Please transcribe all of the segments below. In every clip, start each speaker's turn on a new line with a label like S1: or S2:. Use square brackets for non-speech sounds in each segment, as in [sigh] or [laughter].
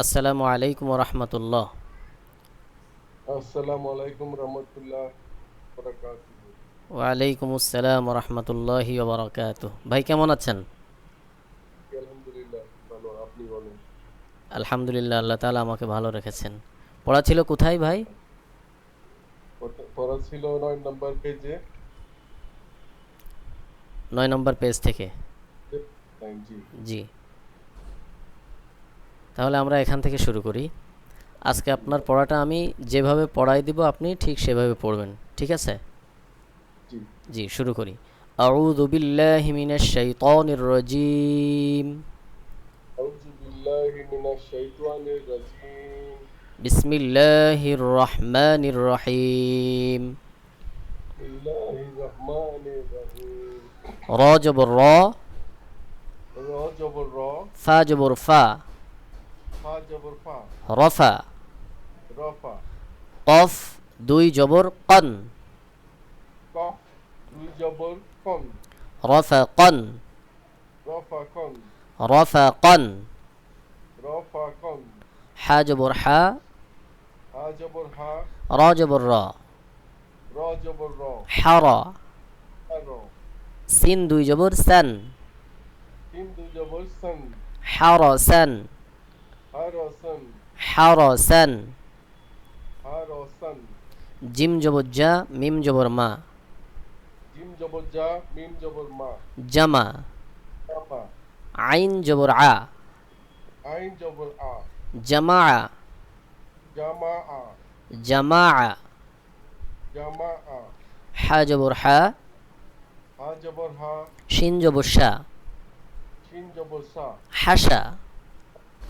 S1: আসসালামু আলাইকুম রহমতুল্লাহ
S2: আসসালামু আলাইকুম রহমতুল্লাহ বারাকাতুহু
S1: ওয়ালাইকুম আসসালাম রহমতুল্লাহি ওবরাকাত ভাই কেমন আছেন?
S2: আলহামদুলিল্লাহ
S1: আল্লাহ তাআলা আমাকে ভালো রেখেছেন। পড়া ছিল কোথায় ভাই?
S2: পড়া- ছিল নয় নম্বর পেজে।
S1: নয় নম্বর পেজ থেকে?
S2: জি।
S1: জি। তাহলে আমরা এখান থেকে শুরু করি। আজকে আপনার পড়াটা আমি যেভাবে পড়াই দিব আপনি ঠিক সেভাবে পড়বেন। ঠিক আছে?
S2: জি।
S1: শুরু করি। আউযু বিল্লাহি মিনাশ শাইতানির রাজিম।
S2: আউযু বিল্লাহি মিনাশ শাইতানির রাজিম।
S1: বিসমিল্লাহির রহমানির রহিম।
S2: বিসমিল্লাহির রহমানির রহিম।
S1: র জবর র।
S2: র জবর র।
S1: ফা জবর ফা
S2: ফা জবর ফা।
S1: রফা। কফ দুই জবর কন। রফা কন।
S2: রফা কন।
S1: হা জবর হা। র জবর র। হার সান দুই জবর সন হার সান
S2: হার সন
S1: হার সান
S2: হার সন
S1: জিম জবর জা মিম জবর মা
S2: জিম জবর জা মিম জবর মা
S1: জামা আইন জবর আ
S2: আইন জবর আ
S1: জামা
S2: জামা আ
S1: জামা
S2: জামা আ
S1: হা জবর হা
S2: হা জবর হা
S1: শিন জবর শা
S2: শিন জবর সা
S1: হাসা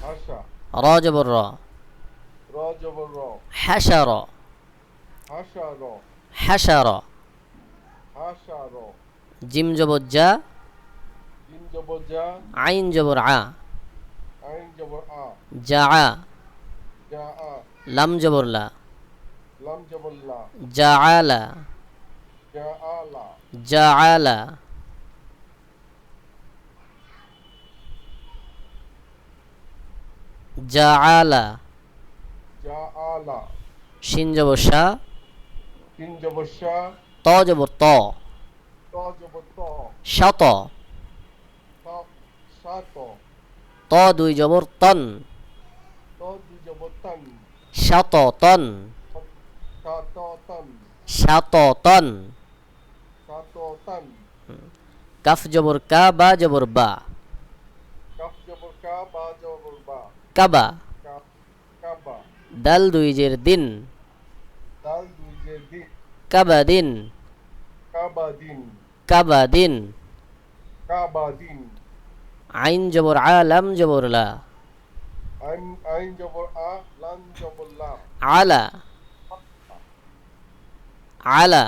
S2: হাসা
S1: র জবর র
S2: র জবর র
S1: হাসার।
S2: হাসা র
S1: হাসার।
S2: হাসা
S1: জিম জবর জা
S2: জিম জবর জা
S1: আইন জবর আ
S2: আইন জবর আ
S1: জা আ লাম জবর লা
S2: লাম জবর লা
S1: জা আলা
S2: জা আলা
S1: জা আলা জা আলা
S2: জা আলা
S1: শিন জবর শা
S2: তিন জবর শা
S1: ত জবর ত
S2: ত জবর ত
S1: শত।
S2: ত সাত
S1: ত দুই জবর তন
S2: ত দুই জবর তান
S1: শত। তন
S2: সাত তান
S1: শত তন
S2: সাত তান
S1: কাফ জবর কা বা জবর বা।
S2: কাফ জবর কা বা জবর বা
S1: কাবা। দাল দুই জের দিন। কাবা দিন।
S2: কাবা দিন।
S1: আইন জবর আ লাম জবর লা।
S2: আইন আইন জবর আ লান জবর লা।
S1: আলা। আলা।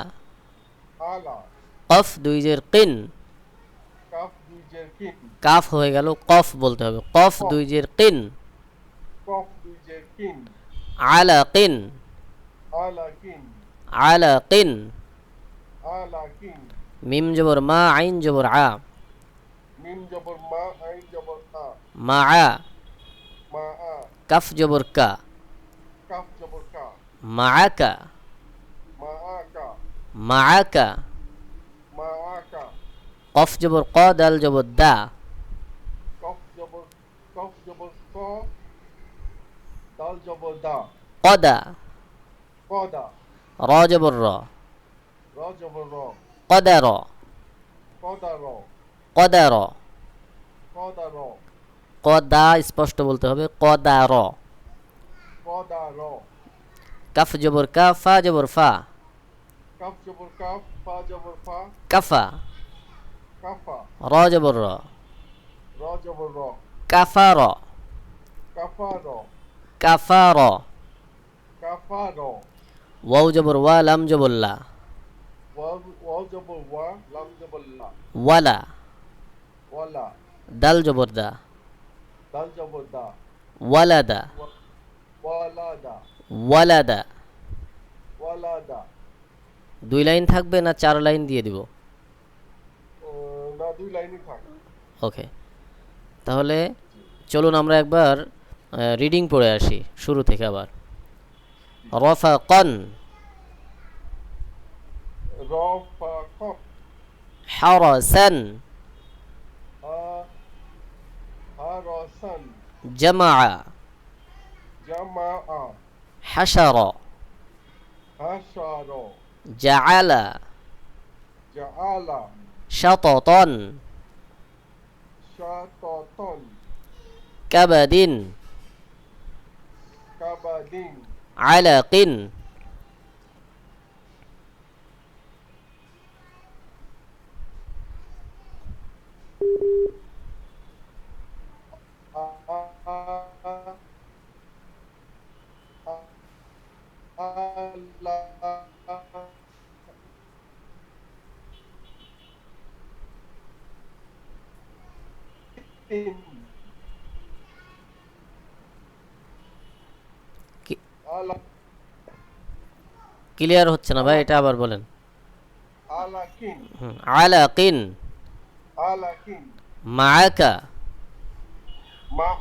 S2: আলা।
S1: কফ দুই জের কিন।
S2: কাফ
S1: হয়ে গেল কফ বলতে হবে। কফ। দুইজের কিন।
S2: দুই যে কিন
S1: আলা কিন
S2: আলা কিন
S1: আলা কিন
S2: আলা কিন
S1: মিম জবর মা আইন জবর আ।
S2: মিম জবর মা আইন জবর আ।
S1: মা আ।
S2: মা আ।
S1: কাফ জবর কা।
S2: কাফ জবর কা।
S1: মাআকা মাআকা
S2: মা আ কা।
S1: কফ জবর ক দাল জবর দা
S2: কফ জবর কফ জবর ক দাল জবর দা
S1: কদা
S2: কদা
S1: র জবর র
S2: র জবর র
S1: কদার
S2: কদা র
S1: কদার
S2: কদা র
S1: কদা স্পষ্ট বলতে হবে কদার
S2: কদা র
S1: কাফ জবর কা ফা জবর ফা
S2: কাফ জবর কাফ ফা জবর ফা
S1: কাফা
S2: কাফা
S1: র জবর র
S2: র জবর র
S1: কাফার
S2: কাফা
S1: কাফার।
S2: কাফা র
S1: ওয়াও জবর ওয়া লাম জবর লা।
S2: ওয়াও ওয়াও জবর ওয়া লাম জবর
S1: ওয়ালা।
S2: ওয়ালা।
S1: দাল জবর দা।
S2: দাল জবর দা।
S1: ওয়ালাদা
S2: ওয়ালাদা
S1: ওয়ালাদা
S2: ওয়ালাদা
S1: দুই লাইন থাকবে না চার লাইন দিয়ে দিব?
S2: না দুই লাইনই থাক।
S1: ওকে। তাহলে চলুন আমরা একবার রিডিং পড়ে আসি শুরু থেকে আবার রফাকন
S2: رافق
S1: হারাসান
S2: ها- هرسا
S1: জামা
S2: جمع
S1: حشر
S2: حشر
S1: جعل
S2: جعل
S1: شططا
S2: شططا
S1: كبد
S2: كبد
S1: علق
S2: آ- على
S1: ক্লিয়ার হচ্ছে না ভাই এটা আবার বলেন
S2: على كن
S1: হুম, আলাকিন
S2: على كن
S1: মাআকা
S2: مع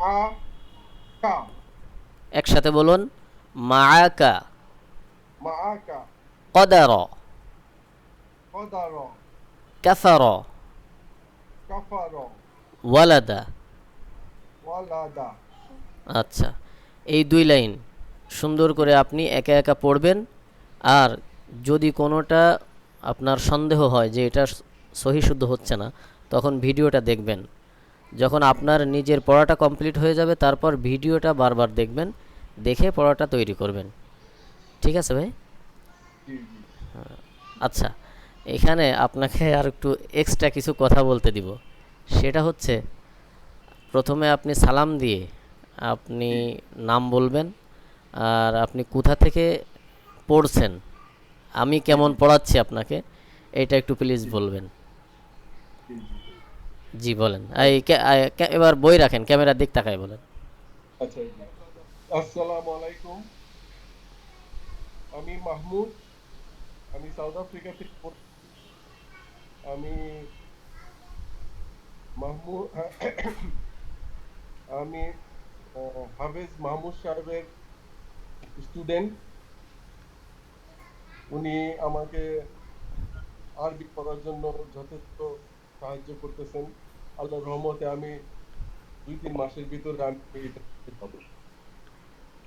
S2: كا
S1: একসাথে বলুন মাআকা
S2: معك
S1: قدر
S2: قدر
S1: كفر
S2: كفر
S1: ولد
S2: ولد
S1: আচ্ছা এই দুই লাইন সুন্দর করে আপনি একা একা পড়বেন আর যদি কোনোটা আপনার সন্দেহ হয় যে এটা সহি শুদ্ধ হচ্ছে না, তখন ভিডিওটা দেখবেন। যখন আপনার নিজের পড়াটা কমপ্লিট হয়ে যাবে, তারপর ভিডিওটা বারবার দেখবেন, দেখে পড়াটা তৈরি করবেন। ঠিক আছে ভাই?
S2: জি
S1: আচ্ছা। এখানে আপনাকে আর একটু এক্সট্রা কিছু কথা বলতে দিব। সেটা হচ্ছে, প্রথমে আপনি সালাম দিয়ে আপনি নাম বলবেন, আর আপনি কোথা থেকে পড়ছেন, আমি কেমন পড়াচ্ছি আপনাকে, এটা একটু প্লিজ বলবেন।
S2: জি,
S1: বলেন। এই এবার বই রাখেন, ক্যামেরার দিক তাকায় বলেন।
S2: আচ্ছা। আসসালামু আলাইকুম। আমি মাহমুদ, আমি সাউথ আফ্রিকা থেকে আমি মাহমুদ, আমি হাফেজ মাহমুদ সাহেবের স্টুডেন্ট উনি আমাকে আরবি পড়ার জন্য যথেষ্ট সাহায্য করতেছেন। আল্লাহর রহমতে আমি দুই তিন মাসের ভিতরে আমি এটা পাবো।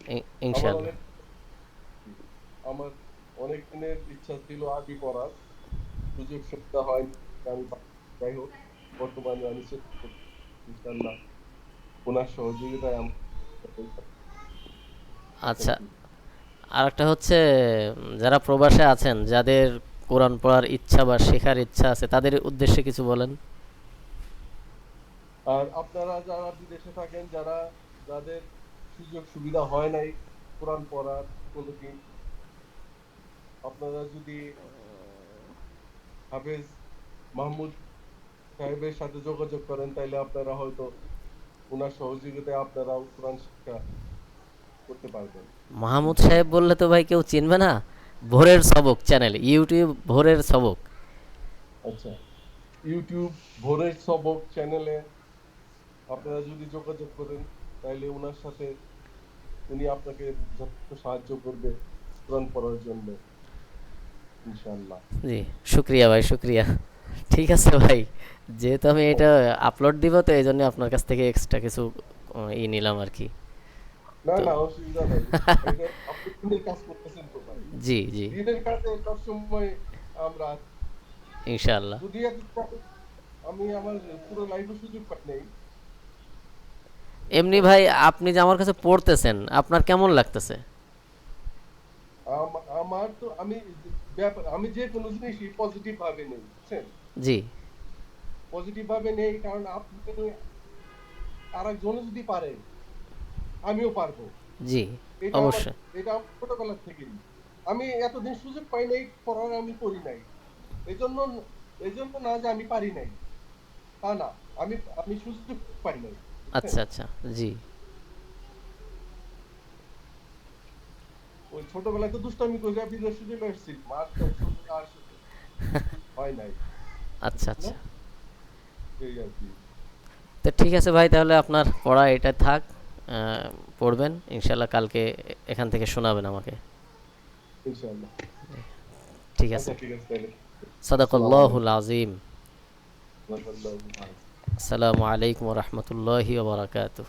S2: আমার
S1: ইনশাআল্লাহ।
S2: অনেক আমার অনেক দিনের ইচ্ছা ছিল আরবি পড়ার। সুযোগ সুবিধা হয় আমি যাই হোক বর্তমানে আমি ইনশাআল্লাহ। ওনার সহযোগিতায় আমি
S1: আচ্ছা। আর একটা হচ্ছে, যারা প্রবাসে আছেন, যাদের কোরআন পড়ার ইচ্ছা বা শেখার ইচ্ছা আছে, তাদের উদ্দেশ্যে কিছু বলেন।
S2: আর আপনারা যারা বিদেশে থাকেন, যারা, যাদের সুযোগ সুবিধা হয় নাই কোরআন পড়ার কোনোদিন আপনারা যদি হাফেজ মাহমুদ সাহেবের সাথে যোগাযোগ করেন তাহলে আপনারা হয়তো ওনার সহযোগিতায় আপনারাও কোরআন শিক্ষা করতে পারবেন।
S1: মাহমুদ সাহেব বললে তো ভাই কেউ চিনবে না ভোরের সবক চ্যানেল ইউটিউব ভোরের সবক।
S2: আচ্ছা ইউটিউব ভোরের সবক চ্যানেলে আপনারা যদি যোগাযোগ করেন তাহলে ওনার সাথে উনি আপনাকে যথেষ্ট সাহায্য করবে কোরআন পড়ার জন্য ইনশাআল্লাহ।
S1: জি শুক্রিয়া ভাই শুক্রিয়া। ঠিক আছে ভাই যেহেতু আমি এটা আপলোড দিব তো এই জন্য আপনার কাছ থেকে এক্সট্রা কিছু ই নিলাম আর কি।
S2: না না অসুবিধা নাই। [laughs] আপনি দিনের কাজ করতেছেন তো ভাই
S1: জি। জি
S2: দিনের কাজে সবসময় আমরা
S1: ইনশাআল্লাহ।
S2: আমি আমার পুরো লাইফে সুযোগ পাই নাই।
S1: এমনি ভাই আপনি যে আমার কাছে পড়তেছেন আপনার কেমন লাগতেছে?
S2: আম- আমার তো আমি আমি যে কোনো জিনিসই পজিটিভ ভাবে নেই বুঝছেন?
S1: জি।
S2: পজিটিভ ভাবে নেই কারণ আপনি আরেকজন যদি পারে আমিও পারব।
S1: জি অবশ্যই।
S2: এটা ছোটবেলা থেকেই আমি এতদিন সুযোগ পাই নাই পড়ার আমি করি নাই। এই জন্য এই জন্য না যে আমি পারি নাই। তা না আমি আমি সুযোগ পাই নাই।
S1: আচ্ছা আচ্ছা জি।
S2: ওই ছোটবেলায় তো দুষ্টামি করে বিদেশে চলে এসেছি মার আর সুযোগ হয় নাই।
S1: আচ্ছা আচ্ছা।
S2: এই আর কি।
S1: তো ঠিক আছে ভাই তাহলে আপনার পড়া এটা থাক। পড়বেন। ইনশাল্লাহ কালকে এখান থেকে শোনাবেন আমাকে। ঠিক আছে।
S2: আচ্ছা
S1: সাদাকাল্লাহুল আজিম। আসসালামু আলাইকুম রহমতুল্লাহি ওবরাকাতুহ